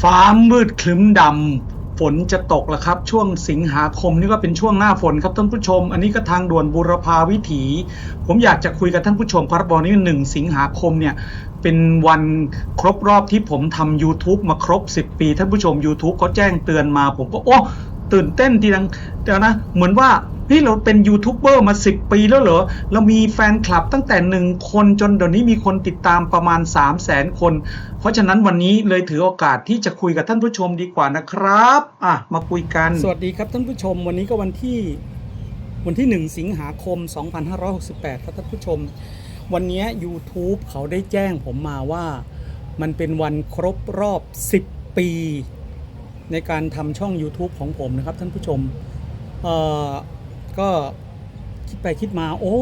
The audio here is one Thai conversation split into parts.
ฟ้ามืดครึ้มดำฝนจะตกแล้วครับ ช่วงสิงหาคมนี่ก็เป็นช่วงหน้าฝนครับท่านผู้ชม อันนี้ก็ทางด่วนบุรพาวิถี ผมอยากจะคุยกับท่านผู้ชมครับวันนี้หนึ่งสิงหาคมเนี่ยเป็นวันครบรอบที่ผมทำ YouTube มาครบ 10 ปี ท่านผู้ชม YouTube เขาแจ้งเตือนมา ผมก็โอ้ ตื่นเต้นทีนังเดี๋ยวนะ เหมือนว่าเฮ้ยเราเป็นยูทูบเบอร์มา 10 ปีแล้วเหรอ เรามีแฟนคลับตั้งแต่1คนจนเดี๋ยวนี้มีคนติดตามประมาณ 3 0 0แสนคน เพราะฉะนั้นวันนี้เลยถือโอกาสที่จะคุยกับท่านผู้ชมดีกว่านะครับ อะ มาคุยกัน สวัสดีครับท่านผู้ชม วันนี้ก็วันที่วันที่ 1 สิงหาคม 2568 ครับท่านผู้ชม วันนี้ YouTube เขาได้แจ้งผมมาว่า มันเป็นวันครบรอบ 10 ปี ในการทำช่อง YouTube ของผมนะครับท่านผู้ชมเอ่อก็คิดไปคิดมาโอ้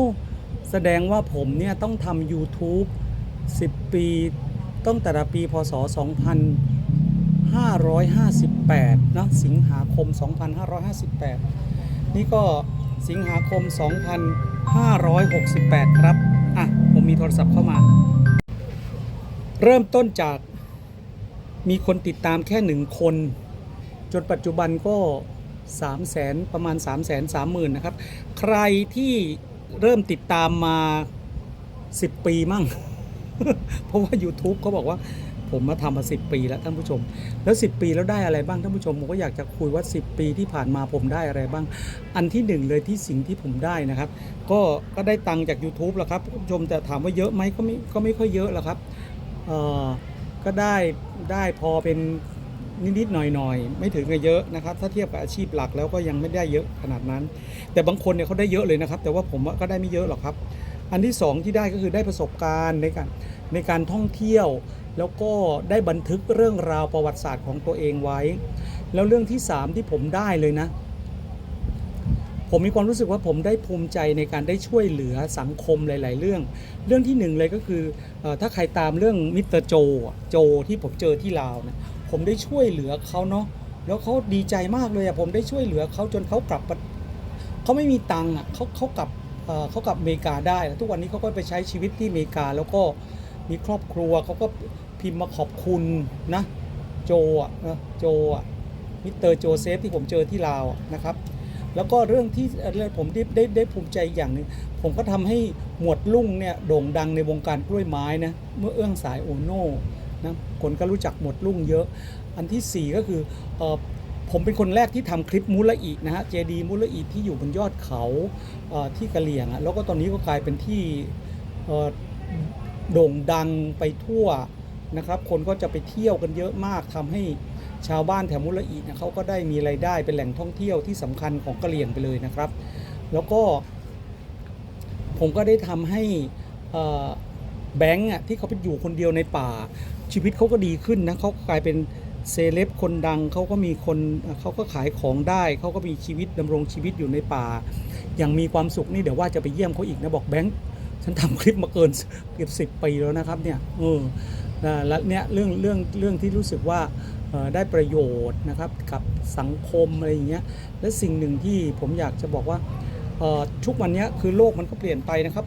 แสดงว่าผมเนี่ยต้องทำ YouTube 10 ปีตั้งแต่ปีพศ 2558นะสิงหาคม 2558 นี่ก็สิงหาคม 2568 ครับ อะ ผมมีโทรศัพท์เข้ามา เริ่มต้นจากมีคนติดตามแค่หนึ่งคน จนปัจจุบันก็3 0 0แสนประมาณ 3 3 0 0 0 0นะครับ ใครที่เริ่มติดตามมา 10 ปีมั่ง เพราะว่า YouTube เขาบอกว่าผมมาทำมา 10 ปีแล้วท่านผู้ชม แล้ว 10 ปีแล้วได้อะไรบ้างท่านผู้ชมผมก็อยากจะคุยว่า 10 ปีที่ผ่านมาผมได้อะไรบ้าง อันที่หนึ่งเลยที่สิ่งที่ผมได้นะครับ ก็ก็ได้ตังค์จาก YouTube แล้วครับท่านผู้ชมแต่ถามว่าเยอะไหมก็ไม่ก็ไม่ค่อยเยอะแล้วครับเอ่อก็ได้ได้พอเป็น นิดๆหน่อยๆ ไม่ถึงกับเยอะนะครับ ถ้าเทียบกับอาชีพหลักแล้วก็ยังไม่ได้เยอะขนาดนั้น แต่บางคนเนี่ยเขาได้เยอะเลยนะครับ แต่ว่าผมว่าก็ได้ไม่เยอะหรอกครับ อันที่สองที่ได้ก็คือได้ประสบการณ์ในการในการท่องเที่ยว แล้วก็ได้บันทึกเรื่องราวประวัติศาสตร์ของตัวเองไว้ แล้วเรื่องที่สามที่ผมได้เลยนะ ผมมีความรู้สึกว่าผมได้ภูมิใจในการได้ช่วยเหลือสังคมหลาย ๆ เรื่อง เรื่องที่หนึ่งเลยก็คือถ้าใครตามเรื่องมิสเตอร์โจโจที่ผมเจอที่ลาวนะ ผมได้ช่วยเหลือเขาเนาะแล้วเขาดีใจมากเลยอะผมได้ช่วยเหลือเขาจนเขากลับเขาไม่มีตังค์อะเขาเขากลับเขากลับอเมริกาได้ ทุกวันนี้เขาก็ไปใช้ชีวิตที่อเมริกา แล้วก็มีครอบครัวเขาก็พิมพ์มาขอบคุณนะโจอะนะโจอะมิสเตอร์โจเซฟที่ผมเจอที่ลาวนะครับแล้วก็เรื่องที่เอ่อผมได้ได้ได้ภูมิใจอย่างหนึ่งผมก็ทำให้หมวดลุ่งเนี่ยโด่งดังในวงการกล้วยไม้นะเมื่อเอื้องสายโอโน่ นะคนก็รู้จักหมดลุ่งเยอะ อันที่ 4 ก็คือออผมเป็นคนแรกที่ทำคลิปมูลอีนะฮะเจดีมูลอีที่อยู่บนยอดเขาเที่กะเหลี่ยงอะแล้วก็ตอนนี้ก็กลายเป็นที่โด่งดังไปทั่วนะครับ คนก็จะไปเที่ยวกันเยอะมากทำให้ชาวบ้านแถวมุลอีนี่ยเขาก็ได้มีไรายได้เป็นแหล่งท่องเที่ยวที่สำคัญของกะเหรี่ยงไปเลยนะครับ แล้วก็ ผมก็ได้ทำให้แบงค์อะที่เขาไปอยู่คนเดียวในป่า ชีวิตเขาก็ดีขึ้นนะเขากลายเป็นเซเลบคนดังเขาก็มีคนเขาก็ขายของได้เขาก็มีชีวิตดำรงชีวิตอยู่ในป่า อย่างมีความสุขนี่เดี๋ยวว่าจะไปเยี่ยมเขาอีกนะบอกแบงค์ฉันทำคลิปมาเกินเกือบสิบปีแล้วนะครับเนี่ยเออแล้วเนี่ยเรื่องเรื่องเรื่องที่รู้สึกว่าได้ประโยชน์นะครับกับสังคมอะไรอย่างเงี้ยและสิ่งหนึ่งที่ผมอยากจะบอกว่าทุกวันนี้คือโลกมันก็เปลี่ยนไปนะครับ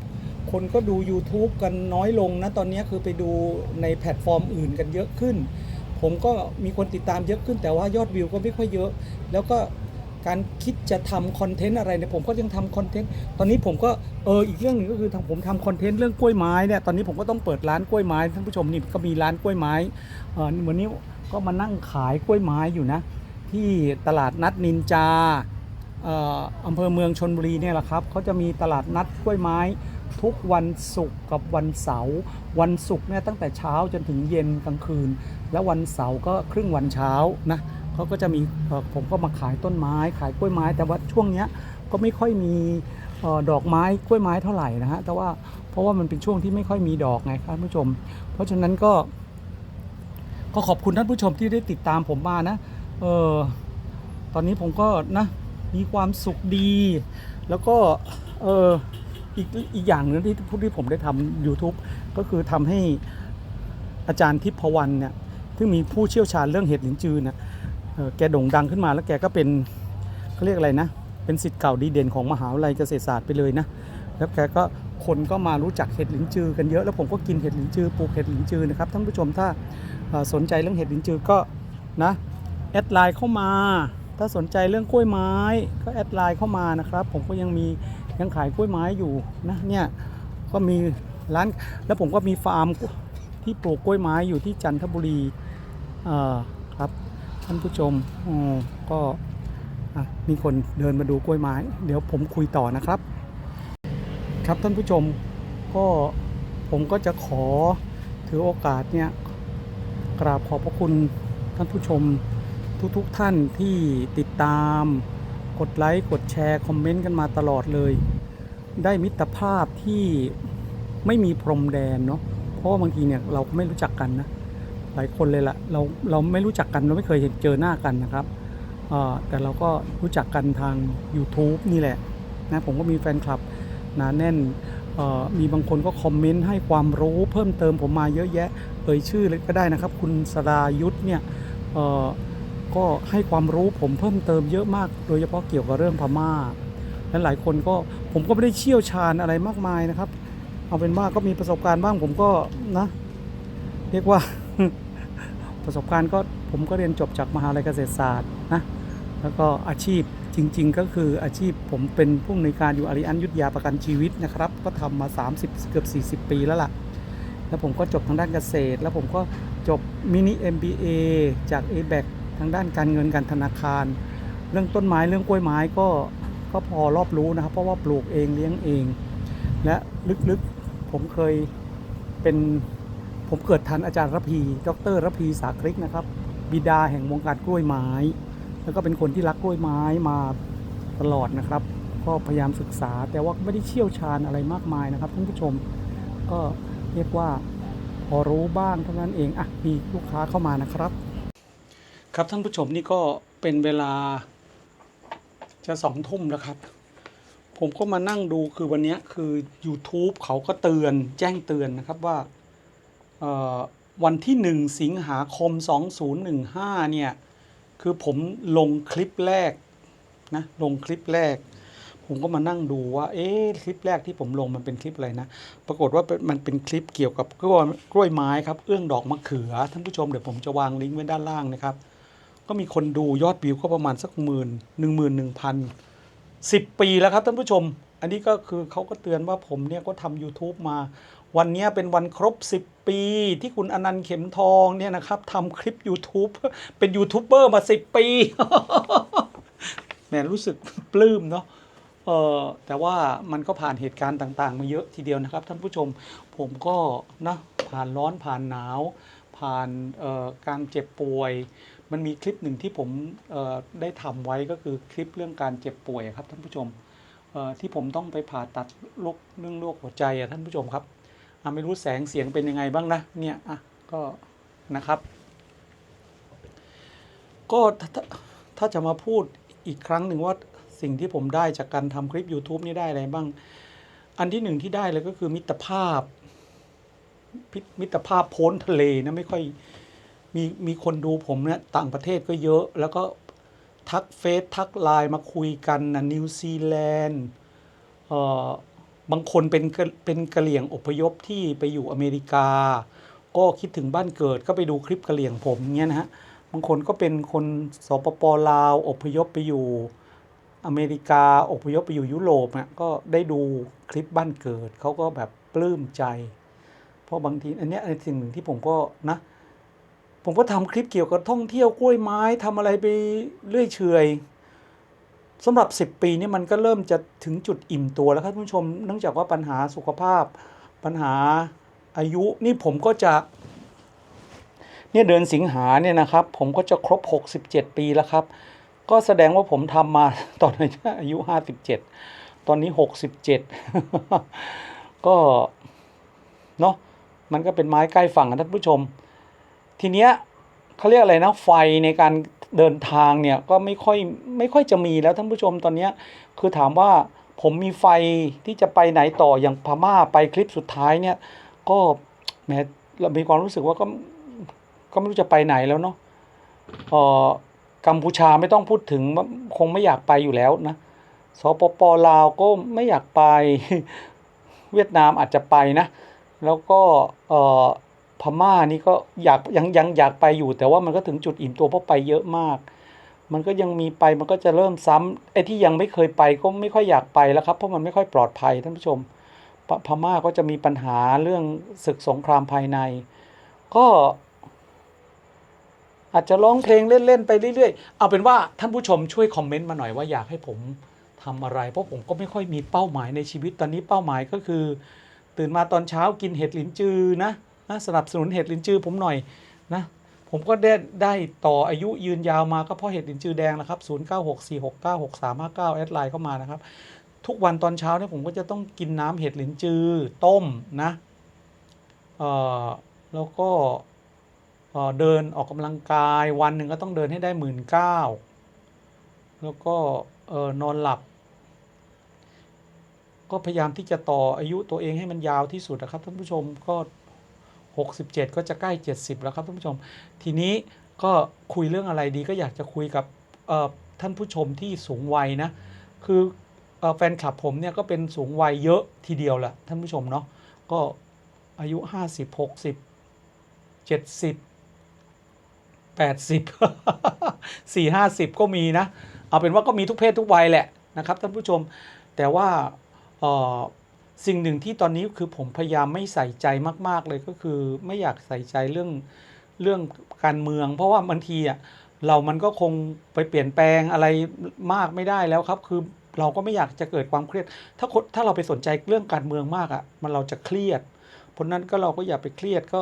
คนก็ดู YouTube กันน้อยลงนะตอนนี้คือไปดูในแพลตฟอร์มอื่นกันเยอะขึ้น ผมก็มีคนติดตามเยอะขึ้นแต่ว่ายอดวิวก็ไม่ค่อยเยอะ แล้วก็การคิดจะทำคอนเทนต์อะไรเนี่ยผมก็ยังทำคอนเทนต์ตอนนี้ผมก็เอออีกเรื่องหนึ่งก็คือทางผมทำคอนเทนต์เรื่องกล้วยไม้เนี่ยตอนนี้ผมก็ต้องเปิดร้านกล้วยไม้ท่านผู้ชมนี่ก็มีร้านกล้วยไม้เออเหมือนนี้ก็มานั่งขายกล้วยไม้อยู่นะ ที่ตลาดนัดนินจาอออำเภอเมืองชนบุรีเนี่ยแหละครับเขาจะมีตลาดนัดกล้วยไม้ ทุกวันศุกร์กับวันเสาร์วันศุกร์เนี่ยตั้งแต่เช้าจนถึงเย็นกลางคืน แล้ววันเสาร์ก็ครึ่งวันเช้านะเขาก็จะมีผมก็มาขายต้นไม้ ขายกล้วยไม้ แต่ว่าช่วงเนี้ยก็ไม่ค่อยมีดอกไม้กล้วยไม้เท่าไหร่นะฮะแต่ว่าเพราะว่ามันเป็นช่วงที่ไม่ค่อยมีดอกไงครับท่านผู้ชม เพราะฉะนั้นก็ก็ขอบคุณท่านผู้ชมที่ได้ติดตามผมมานะเออตอนนี้ผมก็นะมีความสุขดี แล้วก็เออ อีกอีกอย่างหนึงที่ที่ผมได้ทำ YouTube ก็คือทำให้อาจารย์ทิพวรรณเนี่ยซึ่งมีผู้เชี่ยวชาญเรื่องเห็ดหลินจือนะแกโด่งดังขึ้นมาแล้วแกก็เป็นเขาเรียกอะไรนะ เป็นสิทธิ์เก่าดีเด่นของมหาวิทยาลัยเกษตรศาสตร์ไปเลยนะ แล้วแกก็คนก็มารู้จักเห็ดหลินจือกันเยอะ แล้วผมก็กินเห็ดหลินจือปลูกเห็ดหลินจือนะครับท่านผู้ชมถ้าสนใจเรื่องเห็ดหลินจือก็นะแอดไลน์เข้ามา ถ้าสนใจเรื่องกล้วยไม้ก็แอดไลน์เข้ามานะครับ ผมก็ยังมี ยังขายกล้วยไม้อยู่นะเนี่ยก็มีร้านแล้วผมก็มีฟาร์มที่ปลูกกล้วยไม้อยู่ที่จันทบุรีครับท่านผู้ชมก็มีคนเดินมาดูกล้วยไม้ เดี๋ยวผมคุยต่อนะครับ ครับท่านผู้ชมก็ผมก็จะขอถือโอกาสเนี่ยกราบขอบพระคุณท่านผู้ชมทุกๆทท่านที่ติดตาม กดไลค์กดแชร์คอมเมนต์กันมาตลอดเลย ได้มิตรภาพที่ไม่มีพรมแดนเนาะเพราะว่าบางทีเนี่ยเราไม่รู้จักกันนะหลายคนเลยละเราเราไม่รู้จักกันเราไม่เคยเห็นเจอหน้ากันนะครับแต่เราก็รู้จักกันทาง YouTube นี่แหละนะผมก็มีแฟนคลับหนาแน่นมีบางคนก็คอมเมนต์ให้ความรู้เพิ่มเติมผมมาเยอะแยะเอ่ยชื่อเลยก็ได้นะครับ คุณสรายุทธเนี่ย ก็ให้ความรู้ผมเพิ่มเติมเยอะมาก โดยเฉพาะเกี่ยวกับเรื่องพม่าและหลายคนก็ผมก็ไม่ได้เชี่ยวชาญอะไรมากมายนะครับ เอาเป็นว่าก็มีประสบการณ์บ้างผมก็นะ เรียกว่าประสบการณ์ก็ผมก็เรียนจบจากมหาลัยเกษตรศาสตร์นะแล้วก็อาชีพจริง ๆ ก็คืออาชีพผมเป็นผู้อำนวยการอยู่อาริอันยุทธยาประกันชีวิตนะครับ ก็ทำมา 30 เกือบ 40 ปีแล้วล่ะ แล้วผมก็จบทางด้านเกษตร แล้วผมก็จบมินิ MBA จาก a b a c ทางด้านการเงินการธนาคาร เรื่องต้นไม้เรื่องกล้วยไม้ก็ก็พอรอบรู้นะครับ เพราะว่าปลูกเองเลี้ยงเอง และลึกๆผมเคยเป็นผมเกิดทันอาจารย์ระพี ดรระพีสาคริกนะครับ บิดาแห่งวงการกล้วยไม้ แล้วก็เป็นคนที่รักกล้วยไม้มาตลอดนะครับ ก็พยายามศึกษาแต่ว่าไม่ได้เชี่ยวชาญอะไรมากมายนะครับท่านผู้ชมก็เรียกว่าพอรู้บ้างเท่านั้นเองอะมีลูกค้าเข้ามานะครับ ครับท่านผู้ชมนี่ก็เป็นเวลาจะสองทุ่มแล้วครับ ผมก็มานั่งดูคือวันนี้คือ YouTube เขาก็เตือนแจ้งเตือนนะครับว่าวันที่หนึ่งสิงหาคม 2015 เนี่ย คือผมลงคลิปแรกนะลงคลิปแรก ผมก็มานั่งดูว่า เอ๊ะคลิปแรกที่ผมลงมันเป็นคลิปอะไรนะ ปรากฏว่ามันเป็นคลิปเกี่ยวกับกล้วยกล้วยไม้ครับ เอื้องดอกมะเขือท่านผู้ชมเดี๋ยวผมจะวางลิงก์ไว้ด้านล่างนะครับ ก็มีคนดูยอดวิวก็ประมาณสักหมื่นหนึ่งหมื่นหนึ่งพันสิบปีแล้วครับท่านผู้ชม อันนี้ก็คือเขาก็เตือนว่าผมเนี่ยก็ทำ YouTube มา วันนี้เป็นวันครบ 10 ปี ที่คุณอนันต์เข็มทองเนี่ยนะครับทำคลิป YouTube เป็นยูทูบเบอร์มา 10 ปีแหมรู้สึกปลื้มเนาะเออแต่ว่ามันก็ผ่านเหตุการณ์ต่าง ๆ มาเยอะทีเดียวนะครับ ท่านผู้ชมผมก็นะผ่านร้อนผ่านหนาว ผ่านการเจ็บป่วย มันมีคลิปหนึ่งที่ผมได้ทำไว้ก็คือคลิปเรื่องการเจ็บป่วยครับท่านผู้ชมที่ผมต้องไปผ่าตัดโรคเรื่องโรคหัวใจอะท่านผู้ชมครับไม่รู้แสงเสียงเป็นยังไงบ้างนะเนี่ยอะก็นะครับ ก็ถ้าถ้าจะมาพูดอีกครั้งหนึ่งว่าสิ่งที่ผมได้จากการทำคลิป YouTube นี่ได้อะไรบ้าง อันที่หนึ่งที่ได้เลยก็คือมิตรภาพ มิตรภาพโพ้นทะเลนะไม่ค่อย มีมีคนดูผมเนี่ยต่างประเทศก็เยอะ แล้วก็ทักเฟซทักไลน์มาคุยกันนะนิวซีแลนด์เอ่อบางคนเป็นเป็นกะเหลี่ยงอพยพที่ไปอยู่อเมริกา ก็คิดถึงบ้านเกิดก็ไปดูคลิปกะเหลี่ยงผมเงี้ยนะฮะบางคนก็เป็นคนสปปลาวอพยพไปอยู่อเมริกาอพยพไปอยู่ยุโรปอะก็ได้ดูคลิปบ้านเกิดเขาก็แบบปลื้มใจ เพราะบางทีอันเนี้ยอันสิ่งหนึ่งที่ผมก็นะ ผมก็ทำคลิปเกี่ยวกับท่องเที่ยวกล้วยไม้ทำอะไรไปเรื่อยเฉยสำหรับ 10 ปีนี้มันก็เริ่มจะถึงจุดอิ่มตัวแล้วครับท่านผู้ชม เนื่องจากว่าปัญหาสุขภาพ ปัญหาอายุนี่ผมก็จะ เนี่ยเดือนสิงหาเนี่ยนะครับ ผมก็จะครบ 67 ปีแล้วครับ ก็แสดงว่าผมทำมาตอนอายุ 57 ตอนนี้ 67 ก็เนาะมันก็เป็นไม้ใกล้ฝั่งนะท่านผู้ชม ทีเนี้ยเขาเรียกอะไรนะไฟในการเดินทางเนี่ยก็ไม่ค่อยไม่ค่อยจะมีแล้วท่านผู้ชมตอนเนี้ยคือถามว่าผมมีไฟที่จะไปไหนต่ออย่างพม่าไปคลิปสุดท้ายเนี่ย ก็แหมเรามีความรู้สึกว่าก็ก็ไม่รู้จะไปไหนแล้วเนาะเอ่อกัมพูชาไม่ต้องพูดถึงคงไม่อยากไปอยู่แล้วนะสปปลาวก็ไม่อยากไปเวียดนามอาจจะไปนะ แล้วก็เอ่อ พม่านี่ก็อยากยังยังอยากไปอยู่ แต่ว่ามันก็ถึงจุดอิ่มตัวเพราะไปเยอะมาก มันก็ยังมีไปมันก็จะเริ่มซ้ำไอ้ที่ยังไม่เคยไปก็ไม่ค่อยอยากไปแล้วครับเพราะมันไม่ค่อยปลอดภัยท่านผู้ชมพพม่าก็จะมีปัญหาเรื่องศึกสงครามภายใน ก็ อาจจะร้องเพลงเล่นๆไปเรื่อยๆ เอาเป็นว่าท่านผู้ชมช่วยคอมเมนต์มาหน่อยว่าอยากให้ผมทำอะไร เพราะผมก็ไม่ค่อยมีเป้าหมายในชีวิตตอนนี้เป้าหมายก็คือ ตื่นมาตอนเช้ากินเห็ดหลินจือนะ นะสนับสนุนเห็ดหลินจือผมหน่อยนะผมก็ได้ได้ต่ออายุยืนยาวมาก็เพราะเห็ดหลินจือแดงนะครับ 0 9 6 4 6 9 6 3 5 9 แอดไลน์เข้ามานะครับ ทุกวันตอนเช้าเนี่ยผมก็จะต้องกินน้ำเห็ดหลินจือต้มนะเอ่อแล้วก็เอ่อเดินออกกำลังกายวันหนึ่งก็ต้องเดินให้ได้หมื่นเก้าแล้วก็เอ่อนอนหลับ ก็พยายามที่จะต่ออายุตัวเองให้มันยาวที่สุดนะครับท่านผู้ชมก็ 67 ก็จะใกล้ 70 แล้วครับท่านผู้ชม ทีนี้ก็คุยเรื่องอะไรดีก็อยากจะคุยกับท่านผู้ชมที่สูงวัยนะ คืออแฟนคลับผมเนี่ยก็เป็นสูงวัยเยอะทีเดียวแหละท่านผู้ชมเนาะก็อายุ 50 60 70 80 4 50 ก็มีนะ เอาเป็นว่าก็มีทุกเพศทุกวัยแหละนะครับท่านผู้ชมแต่ว่า สิ่งหนึ่งที่ตอนนี้คือผมพยายามไม่ใส่ใจมาก ๆ เลยก็คือไม่อยากใส่ใจเรื่องเรื่องการเมือง เพราะว่าบางทีอะเรามันก็คงไปเปลี่ยนแปลงอะไรมากไม่ได้แล้วครับ คือเราก็ไม่อยากจะเกิดความเครียด ถ้าถ้าเราไปสนใจเรื่องการเมืองมากอะมันเราจะเครียดเพราะนั้นก็เราก็อย่าไปเครียดก็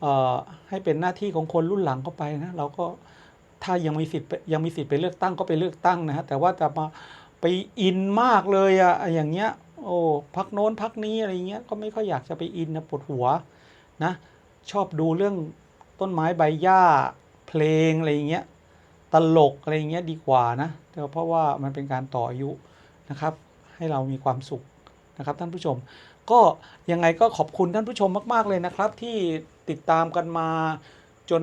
เอ่อให้เป็นหน้าที่ของคนรุ่นหลังเข้าไปนะเราก็ถ้ายังมีสิทธิ์ยังมีสิทธิ์ไปเลือกตั้งก็ไปเลือกตั้งนะฮะแต่ว่าจะมาไปอินมากเลยอะอย่างเงี้ย โอ้พักโน้นพักนี้อะไรเงี้ยก็ไม่ค่อยอยากจะไปอินนะปวดหัวนะชอบดูเรื่องต้นไม้ใบหญ้าเพลงอะไรเงี้ยตลกอะไรเงี้ยดีกว่านะเพราะว่ามันเป็นการต่ออายุนะครับ ให้เรามีความสุขนะครับท่านผู้ชม ก็ยังไงก็ขอบคุณท่านผู้ชมมาก ๆ เลยนะครับ ที่ติดตามกันมาจน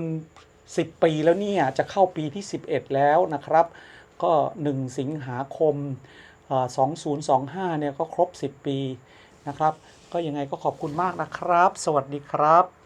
10 ปีแล้วเนี่ยจะเข้าปีที่ 11 แล้วนะครับ ก็ 1 สิงหาคม 2025 เนี่ยก็ครบ 10 ปีนะครับ ก็ยังไงก็ขอบคุณมากนะครับ สวัสดีครับ